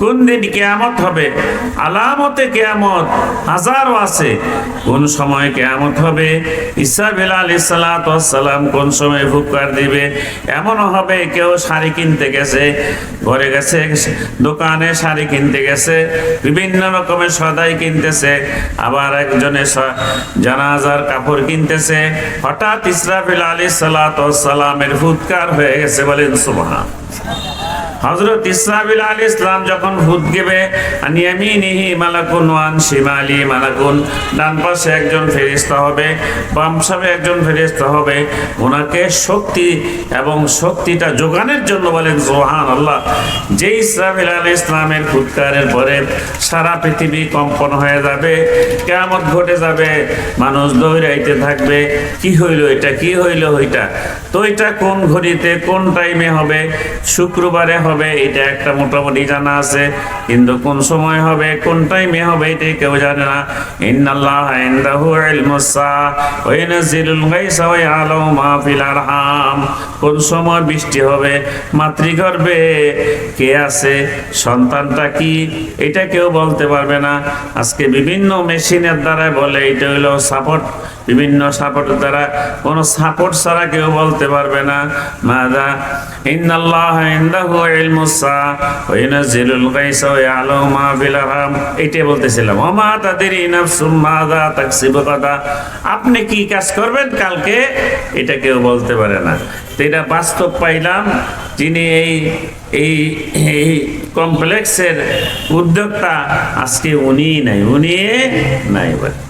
কোন দিন কেয়ামত হবে? আলামতে কেয়ামত হাজারও আছে। কোন সময় কেয়ামত হবে? ইসাবিল আলী সালাম কোন সময় ফুকার দিবে? এমনও হবে, কেউ শাড়ি কিনতে গেছে, ঘরে গেছে, দোকানে শাড়ি কিনতে গেছে, বিভিন্ন রকমের সদাই কিনতেছে, আবার একজনে জানাজার কাপড় কিনতেছে, হঠাৎ ইসরাফিল আলী সালামের ফুৎকার হয়ে গেছে, বলেন সুবহান। হজরত ইসরাবিল আলী ইসলাম যখন ভূত গেবে, আনিয়ামিনিহি মালাকুন ওয়ান মালাকুন, ডান পাশে একজন ফেরিস্তা হবে, বাম একজন ফেরিস্তা হবে। ওনাকে শক্তি এবং শক্তিটা যোগানের জন্য বলেন জোহান আল্লাহ যে ইসরাবিল আলী ইসলামের ফুৎকারের পরে সারা পৃথিবী কম্পন হয়ে যাবে কেমন ঘটে যাবে, মানুষ দৌড়াইতে থাকবে, কি হইল এটা, কি হইল ওইটা? তো এটা কোন ঘড়িতে, কোন টাইমে হবে? শুক্রবারে হবে এটা একটা মোটামুটি জানা আছে। কিন্তু কোন সময় হবে, কোন টাইমে হবে এটা কেউ জানে না। ইন্নাল্লাহ ইনদাহু ইলমুস সাআ ওয়া ইনজিলুল গায়সা ওয়া ইয়ালামু মা ফিল আরহাম। কোন সময় বৃষ্টি হবে, মাতৃগর্ভে কে আছে, সন্তানটা কি, এটা কেউ বলতে পারবে না। আজকে বিভিন্ন মেশিনের দ্বারা বলে, এটা হলো সাপোর্ট বিভিন্ন সাপোর্টের দ্বারা, কোনো সাপোর্ট ছাড়া কেউ বলতে পারবে না। মাদা, ইন্নাল্লাহ ইনদাহু ইলমুস ওয়া ইনজিলুল গায়সা ওয়া ইয়ালামু মা ফিল আরহাম এটাই বলতেছিলাম। ওমা তাদেরই নাফসুম মাযা তাকসিবু গাদা। আপনি কি কাজ করবেন কালকে? এটা কেউ বলতে পারে না। তো এটা বাস্তব পাইলাম। যিনি এই এই এই কমপ্লেক্সের উদ্যোক্তা, আজকে উনি নাই। উনি নাই বলে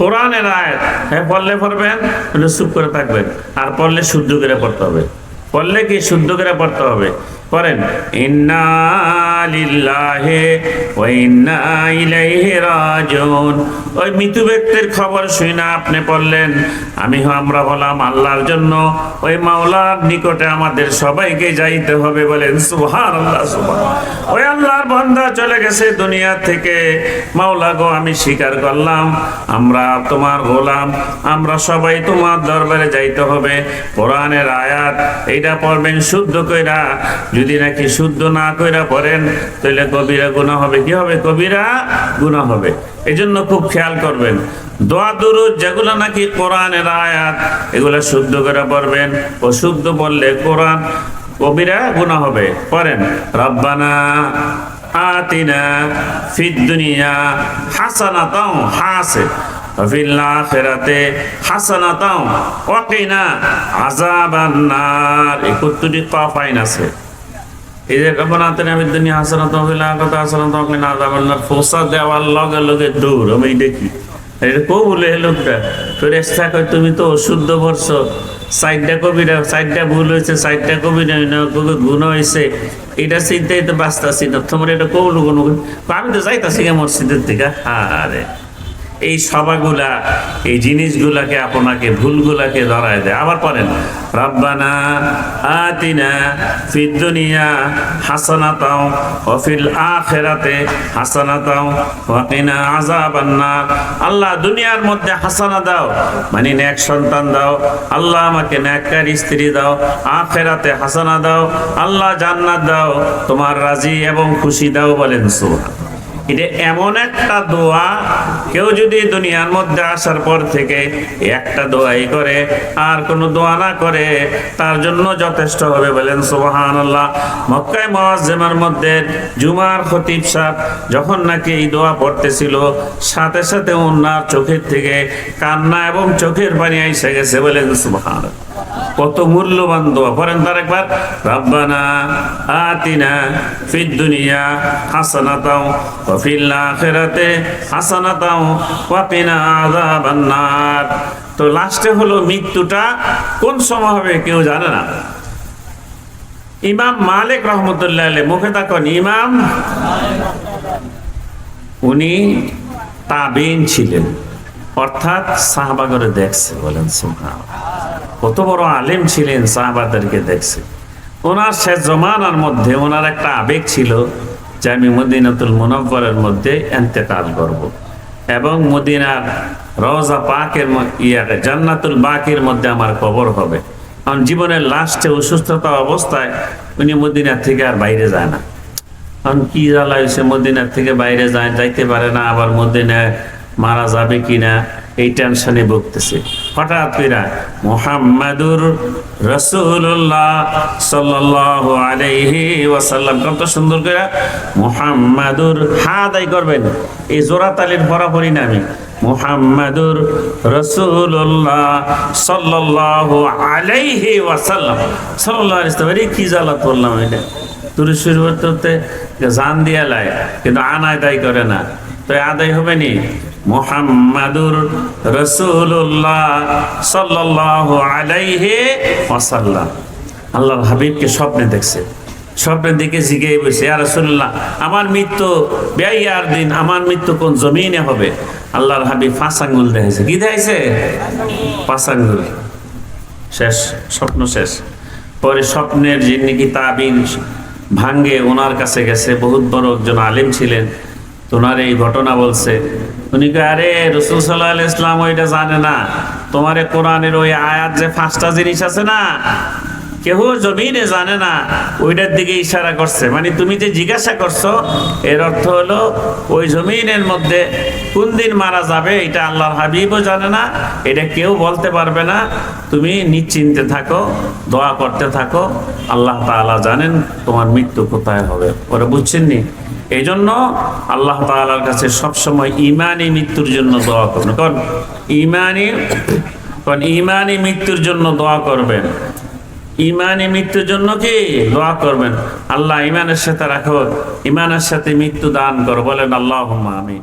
কোরআনের আয়াত। হ্যাঁ পড়লে পড়বেন চুপ করে থাকবেন। আর পড়লে শুদ্ধ করে পড়তে হবে। পড়লে কি শুদ্ধ করে পড়তে হবে? পড়েন, ইন্না ওই মৃত্যু ব্যক্তির খবর শুই না আপনি পড়লেন আমি আমরা বললাম আল্লাহর জন্য। ওই মাওলার নিকটে আমাদের সবাইকে যাইতে হবে বলেন, সুবহানাল্লাহ সুবহান ওই আল্লাহর বান্দা চলে গেছে দুনিয়া থেকে। মাওলা গো, আমি স্বীকার করলাম, আমরা তোমার গোলাম, আমরা সবাই তোমার দরবারে যাইতে হবে। কোরআনের আয়াত, এইটা পড়বেন শুদ্ধ কইরা, যদি নাকি শুদ্ধ না কইরা পড়েন তাহলে কবিরা গুণা হবে। কি হবে? কবিরা গুণা হবে। এই জন্য খুব খেয়াল করবেন। দোয়া দুরু যেগুলো নাকি কোরআনের আয়াত, এগুলো শুদ্ধ করে পড়বেন। ও শুদ্ধ বললে কোরআন, কবিরা গুণা হবে। পড়েন, রব্বানা আতিনা ফিদ দুনিয়া হাসানা তাও হাসে আজাবান্নার আখিরাতে হাসানাতাও ওয়াকিনা আযাবান আছে। যে আমি আযাবান্নার ফোসা দেওয়ার লগে লগে আমি দেখি এটা বলে লোকটা। তুমি তো অশুদ্ধ বর্ষ সাইডটা কবিরা সাইডটা ভুল হয়েছে, সাইডটা কবিরা গুণ হয়েছে। এটা চিন্তাই তো বাঁচতাছি না। তোমার এটা কৌল গুণ আমি তো যাইতাছি মসজিদের থেকে আরে এই সভাগুলা, এই জিনিসগুলাকে আপনাকে ভুলগুলাকে ধরায় দেয়। আবার পড়েন, রব্বানা আতিনা ফিদ দুনিয়া হাসানাতাও ওয়া ফিল আখিরাতে হাসানাতাও ওয়া কিনা আযাবান নার আল্লাহ দুনিয়ার মধ্যে হাসানা দাও মানে নেক সন্তান দাও। আল্লাহ আমাকে নেককার স্ত্রী দাও, আখিরাতে হাসানা দাও। আল্লাহ জান্নাত দাও, তোমার রাজি এবং খুশি দাও বলেন সুবহান এটা এমন একটা দোয়া, কেউ যদি দুনিয়ার মধ্যে আসার পর থেকে একটা দোয়াই করে, আর কোনো দোয়া না করে, তার জন্য যথেষ্ট হবে বলেন সুবাহান আল্লাহ মক্কায় মহাজেমার মধ্যে জুমার খতিব সাহ যখন নাকি এই দোয়া পড়তেছিল, সাথে সাথে ওনার চোখের থেকে কান্না এবং চোখের পানি এসে গেছে বলেন সুবাহান কত মূল্যবান দোয়া পড়েন তার একবার? রাব্বানা আতিনা ফিদ দুনিয়া হাসানাতাও ওয়া ফিল আখিরাতে হাসানাতাও ওয়া কিনা আযাবান নার তো লাস্টে হলো মৃত্যুটা কোন সময় হবে কেউ জানে না। ইমাম মালিক রহমতুল্লাহ মুখে থাকুন ইমাম, উনি তাবিন ছিলেন। অর্থাৎ সাহাবাগরে দেখছে, বলেন, সুবহানাল্লাহ। কত বড় আলেম ছিলেন সাহাবাদেরকে দেখছে। ওনার শেষ জমানার মধ্যে ওনার একটা আবেগ ছিল যে আমি মদিনাতুল মুনব্বরের মধ্যে এন্তেকাল করব। এবং মদিনার রওজা পাকের ম- ইয়ে জান্নাতুল বাকের মধ্যে আমার কবর হবে। কারণ জীবনের লাস্টে অসুস্থতা অবস্থায় উনি মদিনার থেকে আর বাইরে যায় না। কারণ কি জ্বালা হয়েছে, মদিনার থেকে বাইরে যায়, যাইতে পারে না, আবার মদিনায় মারা যাবে কিনা, এই টেনশনে ভুগতেছে। হঠাৎ করে মোহাম্মদুর রসুল্লাহ সাল্লাহ আলাইহি ওয়াসাল্লাম কত সুন্দর করে মোহাম্মদুর হা আদায় করবেন। এই জোড়া তালির বরাবরই না আমি মোহাম্মদুর রসুল্লাহ সাল্লাহ আলাইহি ওয়াসাল্লাম। সাল্লাহ ইসলাম এই কি জ্বালা করলাম এটা? তুরস্কের করতে জান দিয়া লায় কিন্তু আনায় দায় করে না। তো আদায় হবে নি? মোহাম্মদুর রসুল্লাহ সাল্লাল্লাহু আলাইহি ওয়াসাল্লাম। আল্লাহর হাবিবকে স্বপ্নে দেখছে। স্বপ্নের দিকে জিগে বসে আর রসুল্লাহ আমার মৃত্যু বেয়ার দিন, আমার মৃত্যু কোন জমিনে হবে? আল্লাহর হাবিব পাঁচ আঙ্গুল দেখেছে কি দেখেছে পাঁচ আঙ্গুল। শেষ, স্বপ্ন শেষ। পরে স্বপ্নের যিনি কি তাবিন ভাঙ্গে ওনার কাছে গেছে, বহুত বড় একজন আলিম ছিলেন। তোনার এই ঘটনা বলছে উনি আরে রসুল সাল্লাহ ইসলাম ওইটা জানে না। তোমার কোরআনের ওই আয়াত যে পাঁচটা জিনিস আছে না কেউ জমিনে জানে না, ওইটার দিকে ইশারা করছে। মানে তুমি যে জিজ্ঞাসা করছ, এর অর্থ হলো ওই জমিনের মধ্যে কোন দিন মারা যাবে, এটা আল্লাহর হাবিবও জানে না, এটা কেউ বলতে পারবে না। তুমি নিশ্চিন্তে থাকো, দোয়া করতে থাকো, আল্লাহ তাআলা জানেন তোমার মৃত্যু কোথায় হবে। ওরা বুঝছেন নি? এই জন্য আল্লাহ তালার কাছে সবসময় ইমানি মৃত্যুর জন্য দোয়া করবেন। কারণ ইমানই কারণ ইমানি মৃত্যুর জন্য দোয়া করবেন। ইমানে মৃত্যুর জন্য কি? দোয়া করবেন। আল্লাহ ইমানের সাথে রাখো ইমানের সাথে মৃত্যু দান করো। বলেন আল্লাহ আমিন।